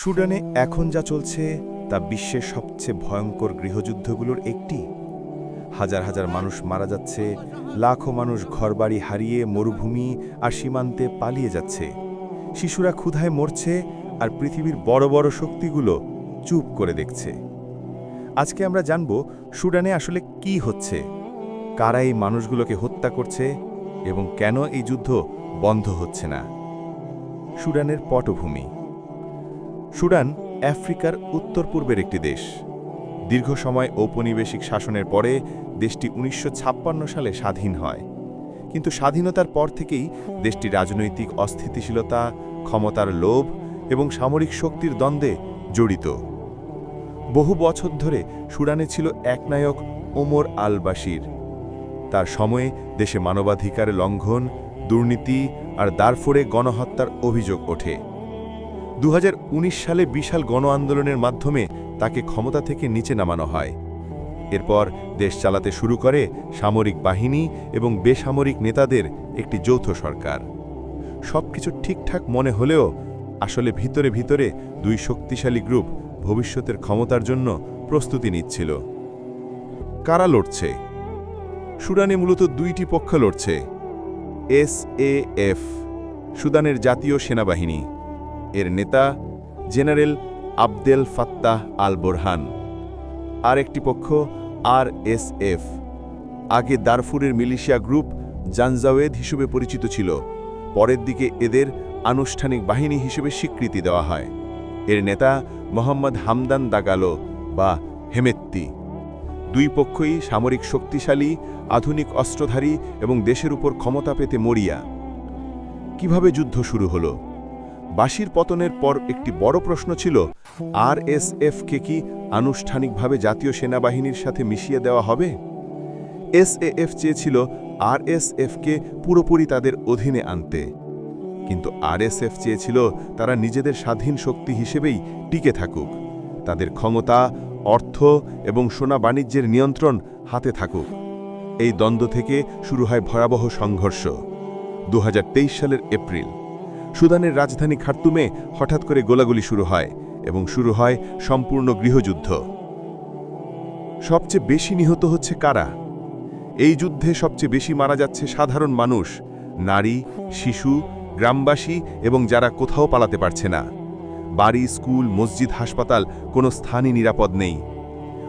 সুডানে এখন যা চলছে তা বিশ্বের সবচেয়ে ভয়ঙ্কর গৃহযুদ্ধগুলোর একটি। হাজার হাজার মানুষ মারা যাচ্ছে, লাখো মানুষ ঘরবাড়ি হারিয়ে মরুভূমি আর সীমান্তে পালিয়ে যাচ্ছে। শিশুরা ক্ষুধায় মরছে আর পৃথিবীর বড় বড় শক্তিগুলো চুপ করে দেখছে। আজকে আমরা জানব সুডানে আসলে কি হচ্ছে, কারা এই মানুষগুলোকে হত্যা করছে এবং কেন এই যুদ্ধ বন্ধ হচ্ছে না। সুডানের পটভূমি। সুডান আফ্রিকার উত্তর পূর্বের একটি দেশ। দীর্ঘ সময় ঔপনিবেশিক শাসনের পরে দেশটি উনিশশো ছাপ্পান্ন সালে স্বাধীন হয়। কিন্তু স্বাধীনতার পর থেকেই দেশটি রাজনৈতিক অস্থিতিশীলতা, ক্ষমতার লোভ এবং সামরিক শক্তির দ্বন্দ্বে জড়িত। বহু বছর ধরে সুডানে ছিল একনায়ক ওমর আল বাশির। তার সময়ে দেশে মানবাধিকার লঙ্ঘন, দুর্নীতি আর দারফোরে গণহত্যার অভিযোগ ওঠে। দু হাজার উনিশ সালে বিশাল গণ আন্দোলনের মাধ্যমে তাকে ক্ষমতা থেকে নিচে নামানো হয়। এরপর দেশ চালাতে শুরু করে সামরিক বাহিনী এবং বেসামরিক নেতাদের একটি যৌথ সরকার। সবকিছু ঠিকঠাক মনে হলেও আসলে ভিতরে ভিতরে দুই শক্তিশালী গ্রুপ ভবিষ্যতের ক্ষমতার জন্য প্রস্তুতি নিচ্ছিল। কারা লড়ছে? সুডানে মূলত দুইটি পক্ষ লড়ছে। এস এ এফ, সুদানের জাতীয় সেনাবাহিনী। এর নেতা general Abdel Fattah al Burhan আর একটি পক্ষ, আরএসএফ। আগে দারফুরের মিলিশিয়া গ্রুপ জানজাওয়েদ হিসেবে পরিচিত ছিল। পরের দিকে এদের আনুষ্ঠানিক বাহিনী হিসেবে স্বীকৃতি দেওয়া হয়। এর নেতা মোহাম্মদ হামদান দাগালো বা হেমেত্তি। দুই পক্ষই সামরিক শক্তিশালী, আধুনিক অস্ত্রধারী এবং দেশের উপর ক্ষমতা পেতে মরিয়া। কীভাবে যুদ্ধ শুরু হলো? বাসির পতনের পর একটি বড় প্রশ্ন ছিল আরএসএফকে কি আনুষ্ঠানিকভাবে জাতীয় সেনাবাহিনীর সাথে মিশিয়ে দেওয়া হবে? এসএএফ চেয়েছিল আরএসএফকে পুরোপুরি তাদের অধীনে আনতে। কিন্তু আরএসএফ চেয়েছিল, তারা নিজেদের স্বাধীন শক্তি হিসেবেই টিকে থাকুক। তাদের ক্ষমতা, অর্থ এবং সোনা বাণিজ্যের নিয়ন্ত্রণ হাতে থাকুক। এই দ্বন্দ্ব থেকে শুরু হয় ভয়াবহ সংঘর্ষ। দু হাজার তেইশ সালের এপ্রিল। সুদানের রাজধানী খার্তুমে হঠাৎ করে গোলাগুলি শুরু হয় এবং শুরু হয় সম্পূর্ণ গৃহযুদ্ধ। সবচেয়ে বেশি নিহত হচ্ছে কারা? এই যুদ্ধে সবচেয়ে বেশি মারা যাচ্ছে সাধারণ মানুষ, নারী, শিশু, গ্রামবাসী এবং যারা কোথাও পালাতে পারছে না। বাড়ি, স্কুল, মসজিদ, হাসপাতাল কোনো স্থানই নিরাপদ নেই।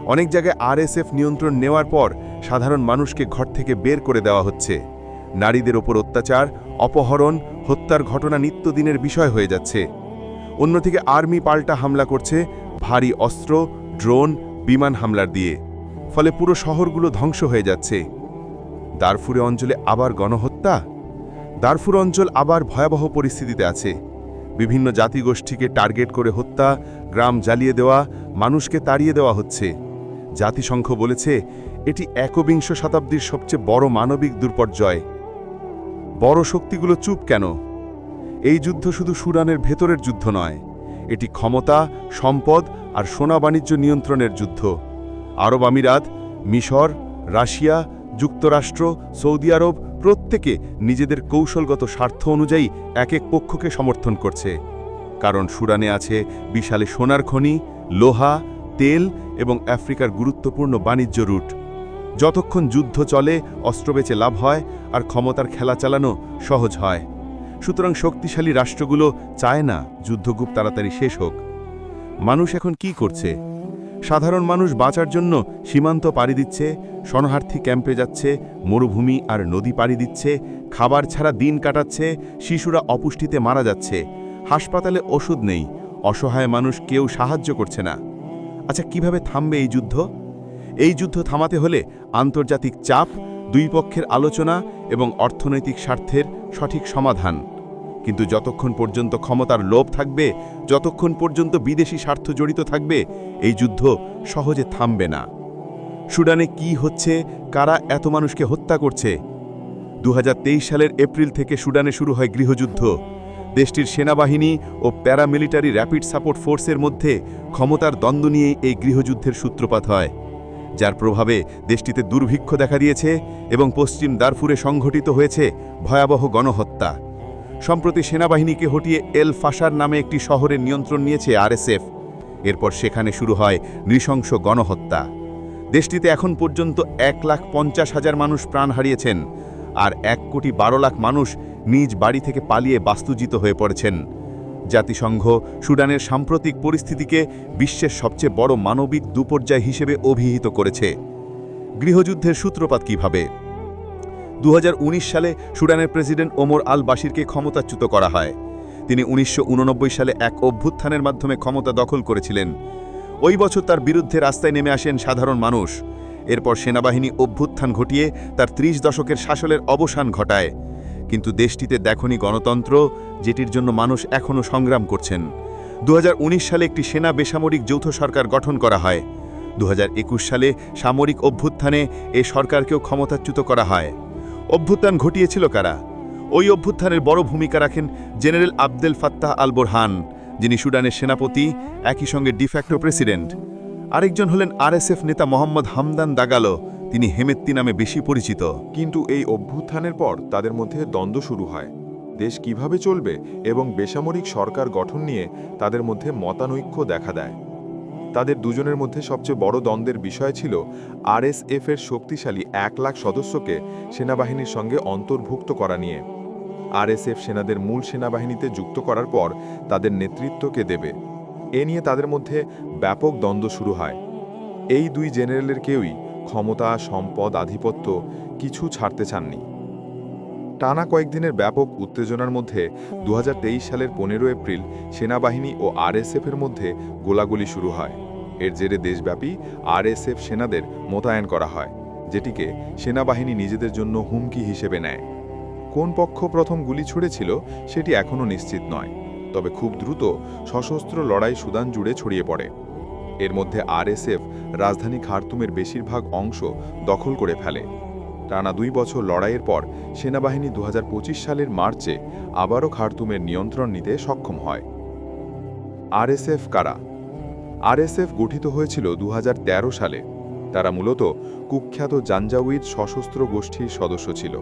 অনেক জায়গায় আরএসএফ নিয়ন্ত্রণ নেওয়ার পর সাধারণ মানুষকে ঘর থেকে বের করে দেওয়া হচ্ছে। নারীদের ওপর অত্যাচার, অপহরণ, হত্যার ঘটনা নিত্যদিনের বিষয় হয়ে যাচ্ছে। অন্যদিকে আর্মি পাল্টা হামলা করছে ভারী অস্ত্র, ড্রোন, বিমান হামলার দিয়ে। ফলে পুরো শহরগুলো ধ্বংস হয়ে যাচ্ছে। দারফুরে অঞ্চলে আবার গণহত্যা? দারফুর অঞ্চল আবার ভয়াবহ পরিস্থিতিতে আছে। বিভিন্ন জাতিগোষ্ঠীকে টার্গেট করে হত্যা, গ্রাম জ্বালিয়ে দেওয়া, মানুষকে তাড়িয়ে দেওয়া হচ্ছে। জাতিসংঘ বলেছে, এটি একবিংশ শতাব্দীর সবচেয়ে বড় মানবিক দুর্পর্যয়। বড় শক্তিগুলো চুপ কেন? এই যুদ্ধ শুধু সুরানের ভেতরের যুদ্ধ নয়, এটি ক্ষমতা, সম্পদ আর সোনা বাণিজ্য নিয়ন্ত্রণের যুদ্ধ। আরব আমিরাত, মিশর, রাশিয়া, যুক্তরাষ্ট্র, সৌদি আরব প্রত্যেকে নিজেদের কৌশলগত স্বার্থ অনুযায়ী এক এক পক্ষকে সমর্থন করছে। কারণ সুরানে আছে বিশালে সোনার খনি, লোহা, তেল এবং আফ্রিকার গুরুত্বপূর্ণ বাণিজ্য রুট। যতক্ষণ যুদ্ধ চলে, অস্ত্র বেচে লাভ হয় আর ক্ষমতার খেলা চালানো সহজ হয়। সুতরাং শক্তিশালী রাষ্ট্রগুলো চায় না যুদ্ধ খুব তাড়াতাড়ি শেষ হোক। মানুষ এখন কি করছে? সাধারণ মানুষ বাঁচার জন্য সীমান্ত পাড়ি দিচ্ছে, শরণার্থী ক্যাম্পে যাচ্ছে, মরুভূমি আর নদী পাড়ি দিচ্ছে, খাবার ছাড়া দিন কাটাচ্ছে, শিশুরা অপুষ্টিতে মারা যাচ্ছে, হাসপাতালে ওষুধ নেই, অসহায় মানুষ কেউ সাহায্য করছে না। আচ্ছা কীভাবে থামবে এই যুদ্ধ? এই যুদ্ধ থামাতে হলে আন্তর্জাতিক চাপ, দুই পক্ষের আলোচনা এবং অর্থনৈতিক স্বার্থের সঠিক সমাধান। কিন্তু যতক্ষণ পর্যন্ত ক্ষমতার লোভ থাকবে, যতক্ষণ পর্যন্ত বিদেশি স্বার্থ জড়িত থাকবে, এই যুদ্ধ সহজে থামবে না। সুডানে কি হচ্ছে, কারা এত মানুষকে হত্যা করছে? দু হাজার তেইশ সালের এপ্রিল থেকে সুডানে শুরু হয় গৃহযুদ্ধ। দেশটির সেনাবাহিনী ও প্যারামিলিটারি র্যাপিড সাপোর্ট ফোর্সের মধ্যে ক্ষমতার দ্বন্দ্ব নিয়ে এই গৃহযুদ্ধের সূত্রপাত হয়। যার প্রভাবে দেশটিতে দুর্ভিক্ষ দেখা দিয়েছে এবং পশ্চিম দারফুরে সংঘটিত হয়েছে ভয়াবহ গণহত্যা। সম্প্রতি সেনাবাহিনীকে হটিয়ে এল ফাসার নামে একটি শহরের নিয়ন্ত্রণ নিয়েছে আরএসএফ। এরপর সেখানে শুরু হয় নৃশংস গণহত্যা। দেশটিতে এখন পর্যন্ত এক লাখ পঞ্চাশ হাজার মানুষ প্রাণ হারিয়েছেন আর এক কোটি বারো লাখ মানুষ নিজ বাড়ি থেকে পালিয়ে বাস্তুজিত হয়ে পড়েছেন। জাতিসংঘ সুডানের সাম্প্রতিক পরিস্থিতিকে বিশ্বের সবচেয়ে বড় মানবিক দুপর্যায় হিসেবে অভিহিত করেছে। গৃহযুদ্ধের সূত্রপাত কীভাবে? দু হাজার উনিশ সালে সুডানের প্রেসিডেন্ট ওমর আল বাশিরকে ক্ষমতাচ্যুত করা হয়। তিনি উনিশশো উননব্বই সালে এক অভ্যুত্থানের মাধ্যমে ক্ষমতা দখল করেছিলেন। ওই বছর তার বিরুদ্ধে রাস্তায় নেমে আসেন সাধারণ মানুষ। এরপর সেনাবাহিনী অভ্যুত্থান ঘটিয়ে তার ত্রিশ দশকের শাসনের অবসান ঘটায়। কিন্তু দেশটিতে দেখনি গণতন্ত্র, যেটির জন্য মানুষ এখনও সংগ্রাম করছেন। দু হাজার উনিশ সালে একটি সেনা বেসামরিক যৌথ সরকার গঠন করা হয়। দু হাজার একুশ সালে সামরিক অভ্যুত্থানে এ সরকারকেও ক্ষমতাচ্যুত করা হয়। অভ্যুত্থান ঘটিয়েছিল কারা? ওই অভ্যুত্থানের বড় ভূমিকা রাখেন general Abdel Fattah al Burhan, যিনি সুডানের সেনাপতি, একই সঙ্গে ডিফ্যাক্টো প্রেসিডেন্ট। আরেকজন হলেন আরএসএফ নেতা মোহাম্মদ হামদান দাগালো তিনি হেমেত্তি নামে বেশি পরিচিত। কিন্তু এই অভ্যুত্থানের পর তাদের মধ্যে দ্বন্দ্ব শুরু হয়। দেশ কীভাবে চলবে এবং বেসামরিক সরকার গঠন নিয়ে তাদের মধ্যে মতানৈক্য দেখা দেয়। তাদের দুজনের মধ্যে সবচেয়ে বড় দ্বন্দ্বের বিষয় ছিল আরএসএফ এর শক্তিশালী এক লাখ সদস্যকে সেনাবাহিনীর সঙ্গে অন্তর্ভুক্ত করা নিয়ে। আরএসএফ সেনাদের মূল সেনাবাহিনীতে যুক্ত করার পর তাদের নেতৃত্বকে দেবে। এ নিয়ে তাদের মধ্যে ব্যাপক দ্বন্দ্ব শুরু হয়। এই দুই জেনারেলের কেউই ক্ষমতা, সম্পদ, আধিপত্য কিছু ছাড়তে চাননি। টানা কয়েকদিনের ব্যাপক উত্তেজনার মধ্যে দু হাজার তেইশ সালের পনেরো এপ্রিল সেনাবাহিনী ও আরএসএফের মধ্যে গোলাগুলি শুরু হয়। এর জেরে দেশব্যাপী আরএসএফ সেনাদের মোতায়েন করা হয়, যেটিকে সেনাবাহিনী নিজেদের জন্য হুমকি হিসেবে নেয়। কোন পক্ষ প্রথম গুলি ছুড়েছিল সেটি এখনও নিশ্চিত নয়, তবে খুব দ্রুত সশস্ত্র লড়াই সুদান জুড়ে ছড়িয়ে পড়ে। এর মধ্যে আরএসএফ রাজধানী খার্তুমের বেশিরভাগ অংশ দখল করে ফেলে। টানা দুই বছর লড়াইয়ের পর সেনাবাহিনী দু হাজার পঁচিশ সালের মার্চে আবারও খার্তুমের নিয়ন্ত্রণ নিতে সক্ষম হয়। আরএসএফ কারা? আরএসএফ গঠিত হয়েছিল দু হাজার তেরো সালে। তারা মূলত কুখ্যাত জাঞ্জাউইদ সশস্ত্র গোষ্ঠীর সদস্য ছিল।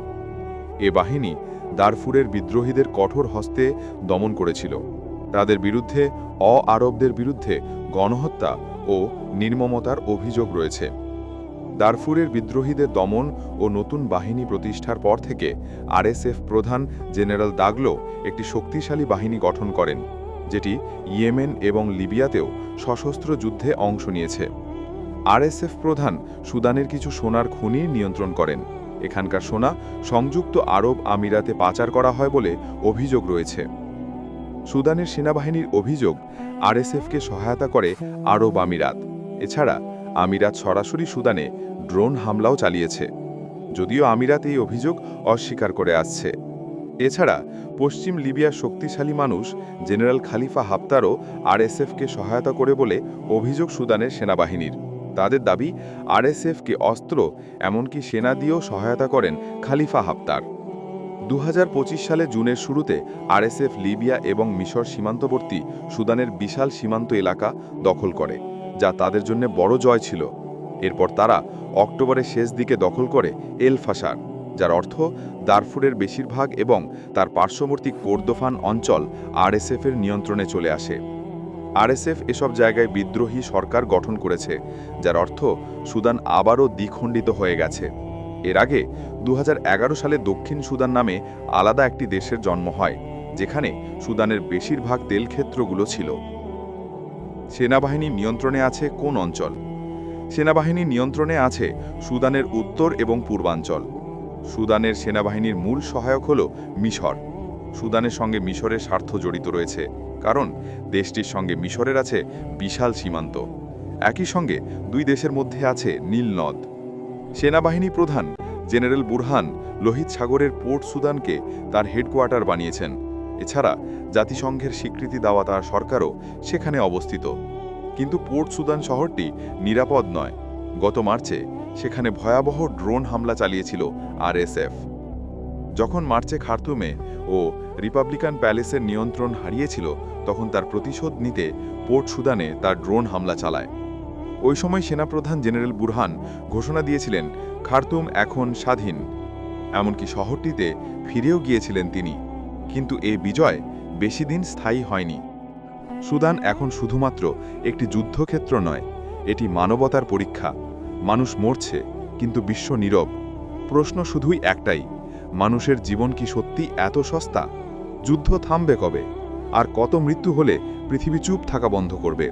এ বাহিনী দারফুরের বিদ্রোহীদের কঠোর হস্তে দমন করেছিল। তাদের বিরুদ্ধে অ আরবদের বিরুদ্ধে গণহত্যা ও নির্মমতার অভিযোগ রয়েছে। দারফুরের বিদ্রোহীদের দমন ও নতুন বাহিনী প্রতিষ্ঠার পর থেকে আরএসএফ প্রধান জেনারেল দাগলো একটি শক্তিশালী বাহিনী গঠন করেন, যেটি ইয়েমেন এবং লিবিয়াতেও সশস্ত্র যুদ্ধে অংশ নিয়েছে। আরএসএফ প্রধান সুদানের কিছু সোনার খনির নিয়ন্ত্রণ করেন। এখানকার সোনা সংযুক্ত আরব আমিরাতে পাচার করা হয় বলে অভিযোগ রয়েছে। সুদানের সেনাবাহিনীর অভিযোগ আরএসএফকে সহায়তা করে আরব আমিরাত। এছাড়া আমিরাত সরাসরি সুদানে ড্রোন হামলাও চালিয়েছে। যদিও আমিরাত এই অভিযোগ অস্বীকার করে আসছে। এছাড়া পশ্চিম লিবিয়ার শক্তিশালী মানুষ জেনারেল খালিফা হাফতারও আরএসএফকে সহায়তা করে বলে অভিযোগ সুদানের সেনাবাহিনীর। তাদের দাবি, আরএসএফকে অস্ত্র, এমনকি সেনা দিয়েও সহায়তা করেন খালিফা হাফতার। দু হাজার পঁচিশ সালে জুনের শুরুতে আরএসএফ লিবিয়া এবং মিশর সীমান্তবর্তী সুদানের বিশাল সীমান্ত এলাকা দখল করে, যা তাদের জন্য বড় জয় ছিল। এরপর তারা অক্টোবরের শেষ দিকে দখল করে এল ফাসার, যার অর্থ দারফুরের বেশিরভাগ এবং তার পার্শ্ববর্তী কোর্দোফান অঞ্চল আরএসএফের নিয়ন্ত্রণে চলে আসে। আরএসএফ এসব জায়গায় বিদ্রোহী সরকার গঠন করেছে, যার অর্থ সুদান আবারও দ্বিখণ্ডিত হয়ে গেছে। এর আগে দু হাজার এগারো সালে দক্ষিণ সুদান নামে আলাদা একটি দেশের জন্ম হয়, যেখানে সুদানের বেশিরভাগ তেলক্ষেত্রগুলো ছিল। সেনাবাহিনী নিয়ন্ত্রণে আছে কোন অঞ্চল? সেনাবাহিনী নিয়ন্ত্রণে আছে সুদানের উত্তর এবং পূর্বাঞ্চল। সুদানের সেনাবাহিনীর মূল সহায়ক হল মিশর। সুদানের সঙ্গে মিশরের স্বার্থ জড়িত রয়েছে, কারণ দেশটির সঙ্গে মিশরের আছে বিশাল সীমান্ত। একই সঙ্গে দুই দেশের মধ্যে আছে নীল নদ। সেনাবাহিনী প্রধান জেনারেল বুরহান লোহিত সাগরের পোর্ট সুদানকে তার হেডকোয়ার্টার বানিয়েছেন। এছাড়া জাতিসংঘের স্বীকৃতি দেওয়া তার সরকারও সেখানে অবস্থিত। কিন্তু পোর্ট সুদান শহরটি নিরাপদ নয়। গত মার্চে সেখানে ভয়াবহ ড্রোন হামলা চালিয়েছিল আরএসএফ। যখন মার্চে খার্তুমে ও রিপাবলিকান প্যালেসের নিয়ন্ত্রণ হারিয়েছিল, তখন তার প্রতিশোধ নিতে পোর্ট সুদানে তার ড্রোন হামলা চালায়। ওই সময় সেনাপ্রধান জেনারেল বুরহান ঘোষণা দিয়েছিলেন, খার্তুম এখন স্বাধীন। এমনকি শহরটিতে ফিরেও গিয়েছিলেন তিনি। কিন্তু এ বিজয় বেশি দিন স্থায়ী হয়নি। সুদান এখন শুধুমাত্র একটি যুদ্ধক্ষেত্র নয়, এটি মানবতার পরীক্ষা। মানুষ মরছে, কিন্তু বিশ্ব নীরব। প্রশ্ন শুধুই একটাই, মানুষের জীবন কি সত্যি এত সস্তা? যুদ্ধ থামবে কবে? আর কত মৃত্যু হলে পৃথিবী চুপ থাকা বন্ধ করবে?